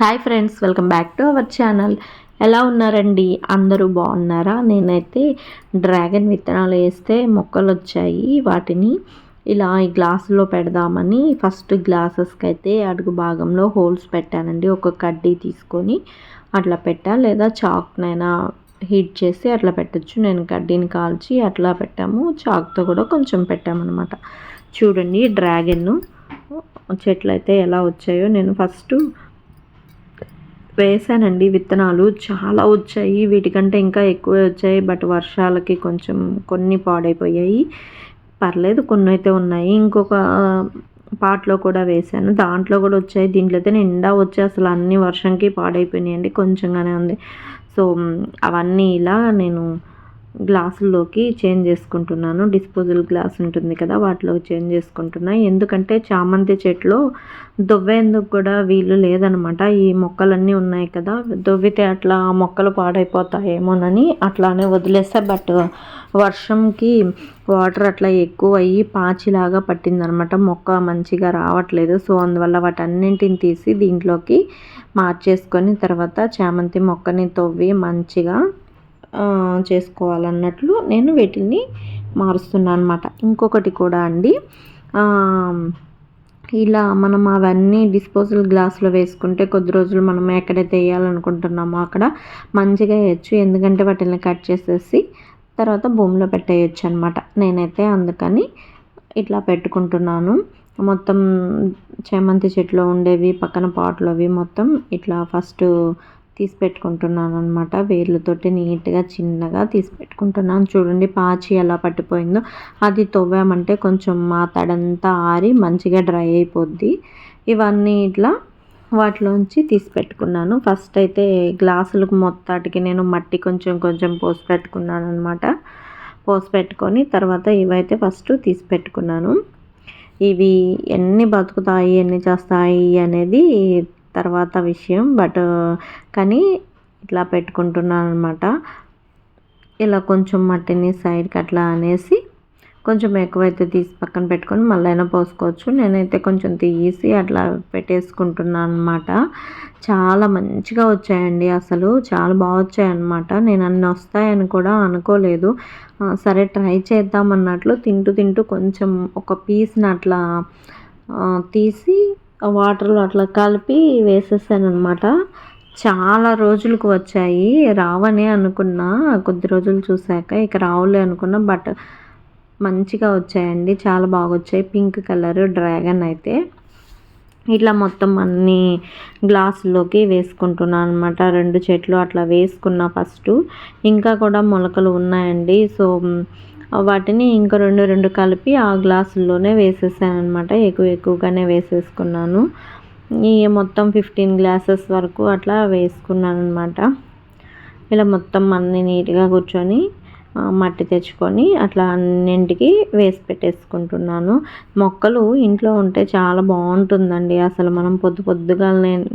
Hi friends welcome back to our channel ఎలా ఉన్నారండి? అందరూ బాగున్నారా? నేనైతే డ్రాగన్ విత్తనాలు వేస్తే మొక్కలు వచ్చాయి. వాటిని ఇలా ఈ గ్లాసులో పెడదామని ఫస్ట్ గ్లాసెస్కి అయితే అడుగు భాగంలో హోల్స్ పెట్టానండి. ఒక కడ్డీ తీసుకొని అట్లా పెట్టా. లేదా చాక్నైనా హీట్ చేసి అట్లా పెట్టచ్చు. నేను కడ్డీని కాల్చి అట్లా పెట్టాము. చాక్తో కూడా కొంచెం పెట్టామన్నమాట. చూడండి డ్రాగన్ చెట్లు అయితే ఎలా వచ్చాయో. నేను ఫస్ట్ వేసానండి విత్తనాలు. చాలా వచ్చాయి. వీటికంటే ఇంకా ఎక్కువే వచ్చాయి. బట్ వర్షాలకి కొంచెం కొన్ని పాడైపోయాయి. పర్లేదు కొన్ని అయితే ఉన్నాయి. ఇంకొక పాటలో కూడా వేసాను దాంట్లో కూడా వచ్చాయి. దీంట్లో అయితే నిండా వచ్చాయి. అసలు అన్ని వర్షంకి పాడైపోయినాయండి. కొంచెంగానే ఉంది. సో అవన్నీ ఇలా నేను గ్లాసుల్లోకి చేంజ్ చేసుకుంటున్నాను. డిస్పోజల్ గ్లాస్ ఉంటుంది కదా వాటిలోకి చేంజ్ చేసుకుంటున్నా. ఎందుకంటే చామంతి చెట్లు దొవ్వేందుకు కూడా వీలు లేదనమాట. ఈ మొక్కలన్నీ ఉన్నాయి కదా దొవ్వితే అట్లా మొక్కలు పాడైపోతాయేమోనని అట్లానే వదిలేస్తే. బట్ వర్షంకి వాటర్ అట్లా ఎక్కువ అయ్యి పాచిలాగా పట్టిందనమాట. మొక్క మంచిగా రావట్లేదు. సో అందువల్ల వాటన్నింటిని తీసి దీంట్లోకి మార్చేసుకొని తర్వాత చామంతి మొక్కని తవ్వి మంచిగా చేసుకోవాలన్నట్లు నేను వీటిని మారుస్తున్నాను అనమాట ఇంకొకటి కూడా అండి ఇలా మనం అవన్నీ డిస్పోజల్ గ్లాస్లో వేసుకుంటే కొద్ది రోజులు మనం ఎక్కడైతే వేయాలనుకుంటున్నామో అక్కడ మంచిగా వేయచ్చు. ఎందుకంటే వాటిని కట్ చేసేసి తర్వాత భూమిలో పెట్టేయచ్చు అనమాట నేనైతే అందుకని ఇట్లా పెట్టుకుంటున్నాను. మొత్తం చేమంతి చెట్లు ఉండేవి పక్కన పాటలు అవి మొత్తం ఇట్లా ఫస్ట్ తీసి పెట్టుకుంటున్నాను అనమాట వేర్లతోటి నీట్గా చిన్నగా తీసి పెట్టుకుంటున్నాను చూడండి పాచి ఎలా పట్టిపోయిందో. అది తవ్వామంటే కొంచెం మా తడంతా ఆరి మంచిగా డ్రై అయిపోద్ది. ఇవన్నీ ఇట్లా వాటిలోంచి తీసి పెట్టుకున్నాను ఫస్ట్ అయితే గ్లాసులకు మొత్తాటికి నేను మట్టి కొంచెం కొంచెం పోసి పెట్టుకున్నాను అనమాట పోసి పెట్టుకొని తర్వాత ఇవైతే ఫస్ట్ తీసి పెట్టుకున్నాను ఇవి ఎన్ని బతుకుతాయి ఎన్ని చేస్తాయి అనేది తర్వాత విషయం బట్ కానీ ఇట్లా పెట్టుకుంటున్నాను అనమాట ఇలా కొంచెం మట్టిని సైడ్కి అట్లా అనేసి కొంచెం ఎక్కువైతే తీసి పక్కన పెట్టుకొని మళ్ళైనా పోసుకోవచ్చు. నేనైతే కొంచెం తీసి అట్లా పెట్టేసుకుంటున్నాను అనమాట చాలా మంచిగా వచ్చాయండి అసలు. చాలా బాగా వచ్చాయన్నమాట. నేను అన్ని వస్తాయని కూడా అనుకోలేదు. సరే ట్రై చేద్దాం అన్నట్లు తింటూ తింటూ కొంచెం ఒక పీస్ని అట్లా తీసి వాటర్లో అట్లా కలిపి వేసేసాను అనమాట చాలా రోజులకు వచ్చాయి. రావనే అనుకున్నా. కొద్ది రోజులు చూశాక ఇక రావులే అనుకున్నా. బట్ మంచిగా వచ్చాయండి. చాలా బాగా వచ్చాయి పింక్ కలర్ డ్రాగన్ అయితే. ఇట్లా మొత్తం అన్ని గ్లాసుల్లోకి వేసుకుంటున్నాను అనమాట రెండు చెట్లు అట్లా వేసుకున్నా ఫస్ట్. ఇంకా కూడా మొలకలు ఉన్నాయండి. సో వాటిని ఇంకా రెండు రెండు కలిపి ఆ గ్లాసుల్లోనే వేసేసాను అనమాట ఎక్కువ ఎక్కువగానే వేసేసుకున్నాను. ఈ మొత్తం ఫిఫ్టీన్ గ్లాసెస్ వరకు అట్లా వేసుకున్నాను అనమాట ఇలా మొత్తం అన్నీ నీట్గా కూర్చొని మట్టి తెచ్చుకొని అట్లా అన్నింటికి వేసి పెట్టేసుకుంటున్నాను. మొక్కలు ఇంట్లో ఉంటే చాలా బాగుంటుందండి. అసలు మనం పొద్దు పొద్దుగా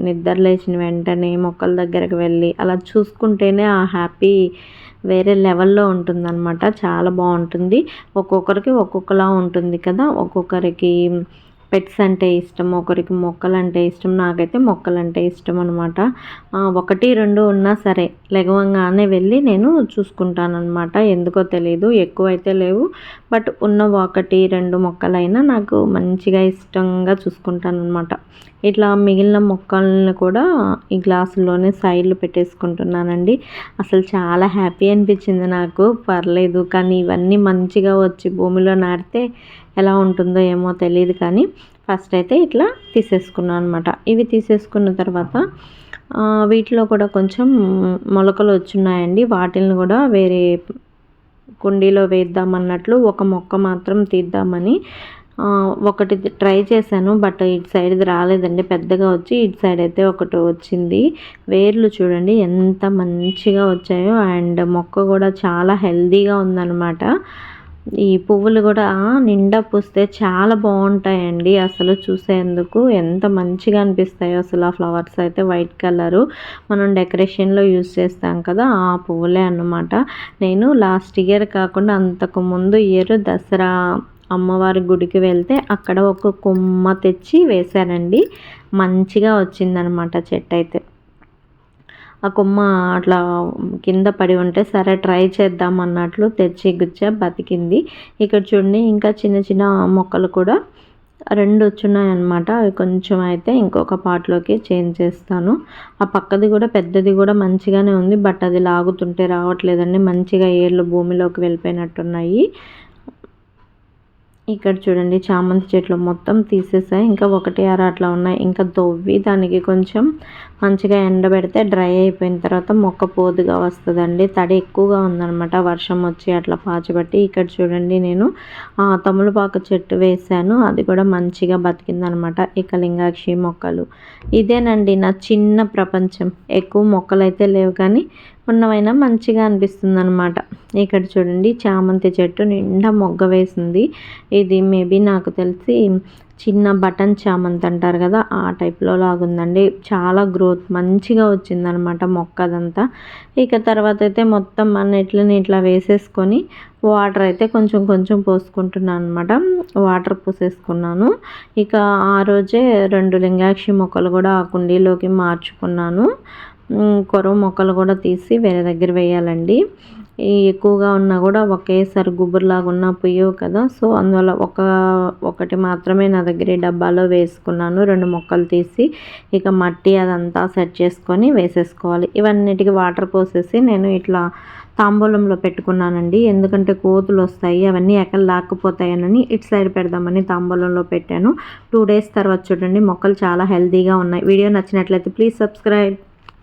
నిద్ర లేచిన వెంటనే మొక్కల దగ్గరకు వెళ్ళి అలా చూసుకుంటేనే ఆ హ్యాపీ వేరే లెవెల్లో ఉంటుందన్నమాట. చాలా బాగుంటుంది. ఒక్కొక్కరికి ఒక్కొక్కలా ఉంటుంది కదా. ఒక్కొక్కరికి పెట్స్ అంటే ఇష్టం ఒకరికి మొక్కలు అంటే ఇష్టం నాకైతే మొక్కలు అంటే ఇష్టం అనమాట ఒకటి రెండు ఉన్నా సరే లెగవంగానే వెళ్ళి నేను చూసుకుంటాను అనమాట ఎందుకో తెలియదు ఎక్కువ అయితే లేవు. బట్ ఉన్న ఒకటి రెండు మొక్కలైనా నాకు మంచిగా ఇష్టంగా చూసుకుంటాను అనమాట ఇట్లా మిగిలిన మొక్కలను కూడా ఈ గ్లాసుల్లోనే సైడ్లు పెట్టేసుకుంటున్నానండి. అసలు చాలా హ్యాపీ అనిపించింది నాకు. పర్లేదు కానీ ఇవన్నీ మంచిగా వచ్చి భూమిలో నాటితే ఎలా ఉంటుందో ఏమో తెలియదు కానీ ఫస్ట్ అయితే ఇట్లా తీసేసుకున్నాను అనమాట ఇవి తీసేసుకున్న తర్వాత వీటిలో కూడా కొంచెం మొలకలు వచ్చున్నాయండి. వాటిని కూడా వేరే కుండీలో వేద్దామన్నట్లు ఒక మొక్క మాత్రం తీద్దామని ఒకటి ట్రై చేశాను బట్ ఇటు సైడ్ రాలేదండి. పెద్దగా వచ్చి ఇటు సైడ్ అయితే ఒకటి వచ్చింది. వేర్లు చూడండి ఎంత మంచిగా వచ్చాయో అండ్ మొక్క కూడా చాలా హెల్దీగా ఉందన్నమాట. ఈ పువ్వులు కూడా నిండా పూస్తే చాలా బాగుంటాయండి అసలు చూసేందుకు. ఎంత మంచిగా అనిపిస్తాయో అసలు ఆ ఫ్లవర్స్ అయితే వైట్ కలరు. మనం డెకరేషన్లో యూస్ చేస్తాం కదా ఆ పువ్వులే అన్నమాట. నేను లాస్ట్ ఇయర్ కాకుండా అంతకు ముందు ఇయర్ దసరా అమ్మవారి గుడికి వెళ్తే అక్కడ ఒక కొమ్మ తెచ్చి వేశానండి. మంచిగా వచ్చిందనమాట చెట్టు అయితే. ఆ కొమ్మ అట్లా కింద పడి ఉంటే సరే ట్రై చేద్దాం అన్నట్లు తెచ్చి గుచ్చ బతికింది. ఇక్కడ చూడండి ఇంకా చిన్న చిన్న మొక్కలు కూడా రెండు వచ్చున్నాయన్నమాట. అవి కొంచెం అయితే ఇంకొక పార్ట్లోకి చేంజ్ చేస్తాను. ఆ పక్కది కూడా పెద్దది కూడా మంచిగానే ఉంది బట్ అది లాగుతుంటే రావట్లేదండి. మంచిగా ఏర్లు భూమిలోకి వెళ్ళిపోయినట్టున్నాయి. ఇక్కడ చూడండి చామంతి చెట్లు మొత్తం తీసేసాయి. ఇంకా ఒకటి అర అట్లా ఉన్నాయి. ఇంకా దొవ్వి దానికి కొంచెం మంచిగా ఎండబెడితే డ్రై అయిపోయిన తర్వాత మొక్క పోదుగా వస్తుందండి. తడి ఎక్కువగా ఉందనమాట వర్షం వచ్చి అట్లా పాచిబట్టి ఇక్కడ చూడండి నేను తములపాకు చెట్టు వేసాను అది కూడా మంచిగా బతికిందనమాట ఇక లింగాక్షి మొక్కలు. ఇదేనండి నా చిన్న ప్రపంచం. ఎక్కువ మొక్కలు అయితే లేవు కానీ ఉన్నవైనా మంచిగా అనిపిస్తుంది అనమాట ఇక్కడ చూడండి చామంతి చెట్టు నిండా మొగ్గ వేసింది. ఇది మేబీ నాకు తెలిసి చిన్న బటన్ చామంతి అంటారు కదా ఆ టైప్లో లాగుందండి. చాలా గ్రోత్ మంచిగా వచ్చిందనమాట మొక్క అదంతా ఇక తర్వాత అయితే మొత్తం మన ఇట్లని ఇట్లా వేసేసుకొని వాటర్ అయితే కొంచెం కొంచెం పోసుకుంటున్నాను అనమాట వాటర్ పోసేసుకున్నాను. ఇక ఆ రోజే రెండు లింగాక్షి మొక్కలు కూడా ఆ కుండీలోకి మార్చుకున్నాను. కొరవ మొక్కలు కూడా తీసి వేరే దగ్గర వేయాలండి. ఎక్కువగా ఉన్నా కూడా ఒకేసారి గుబురులాగా ఉన్నా పుయ్యవు కదా. సో అందువల్ల ఒక ఒకటి మాత్రమే నా దగ్గర డబ్బాలో వేసుకున్నాను. రెండు మొక్కలు తీసి ఇక మట్టి అదంతా సెట్ చేసుకొని వేసేసుకోవాలి. ఇవన్నిటికి వాటర్ పోసేసి నేను ఇట్లా తాంబూలంలో పెట్టుకున్నానండి. ఎందుకంటే కోతులు వస్తాయి అవన్నీ ఎక్కడ లాక్కుపోతాయనని ఇటు సైడ్ పెడదామని తాంబూలంలో పెట్టాను. టూ డేస్ తర్వాత చూడండి మొక్కలు చాలా హెల్తీగా ఉన్నాయి. వీడియో నచ్చినట్లయితే ప్లీజ్ సబ్స్క్రైబ్.